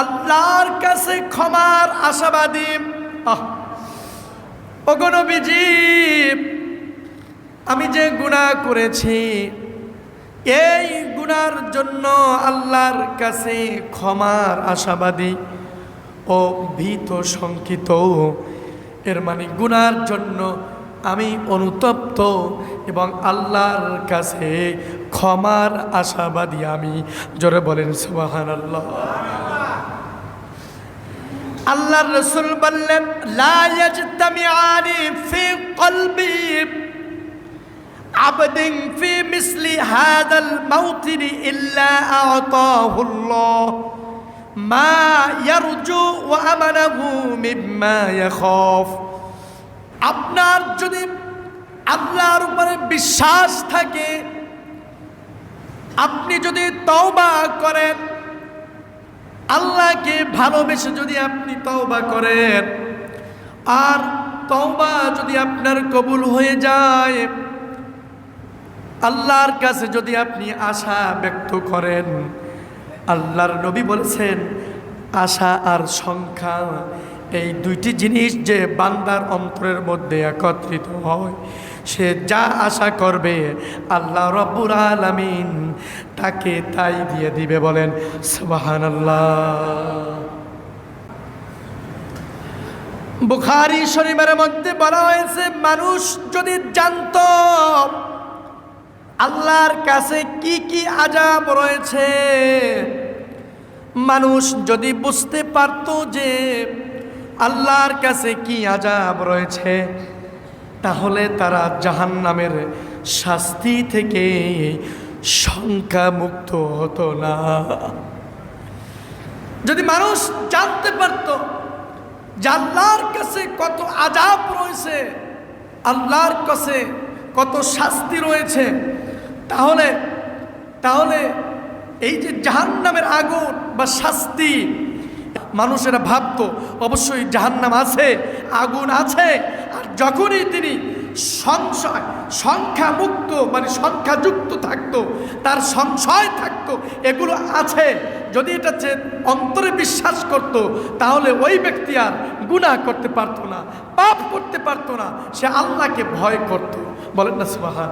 আল্লাহর কাছে ক্ষমার আশাবাদী। আহ। অগণবিজি আমি যে গুণা করেছি, এই গুনার জন্য আল্লাহর কাছে ক্ষমার আশাবাদী ও ভীত শঙ্কিত। এর মানে গুনার জন্য আমি অনুতপ্ত এবং আল্লাহর কাছে ক্ষমার আশাবাদী আমি। জোরে বলেন সুবাহান আল্লাহ আল্লাহ রসুল বললেন আবদিন ফি মিসলি হাদাল মাউতিরি ইল্লা আতাহুল্লাহ মা ইয়ারজু ওয়া আমানাহু মিম্মা ইয়াখাফ। আপনার যদি আল্লাহর উপরে বিশ্বাস থাকে, আপনি যদি তওবা করেন আল্লাহকে ভালোবেসে যদি আপনি তওবা করেন, আর তওবা যদি আপনার কবুল হয়ে যায়, আল্লাহর কাছে যদি আপনি আশা ব্যক্ত করেন, আল্লাহর নবী বলেছেন, আশা আর সংখ্যা এই দুইটি জিনিস যে বান্দার অন্তরের মধ্যে একত্রিত হয়। সে যা আশা করবে, আল্লাহ রব্বুর আলামিন তাকে তাই দিয়ে দিবে বলেন সুবাহান বুখারি শরীফের মধ্যে বলা হয়েছে, মানুষ যদি জানত আল্লাহর কাছে কি কি আজাব রয়েছে, মানুষ যদি বুঝতে পারতো যে আল্লাহর কাছে কি আজাব রয়েছে তাহলে তারা জাহান নামের শাস্তি থেকে শঙ্কামুক্ত হতো না। যদি মানুষ জানতে পারতো যে আল্লাহর কাছে কত আজাব রয়েছে, আল্লাহর কাছে কত শাস্তি রয়েছে, তাহলে তাহলে এই যে জাহান্নামের আগুন বা শাস্তি, মানুষেরা ভাবতো, অবশ্যই জাহান্নাম আছে, আগুন আছে যখনই তিনি সংশয়, সংখ্যামুক্ত মানে সংখ্যাযুক্ত থাকতো, তার সংশয় থাকতো, এগুলো আছে। যদি এটা যে অন্তরে বিশ্বাস করত, তাহলে ওই ব্যক্তি আর গুণা করতে পারতো না, পাপ করতে পারতো না, সে আল্লাহকে ভয় করত। বলেন না সুবাহান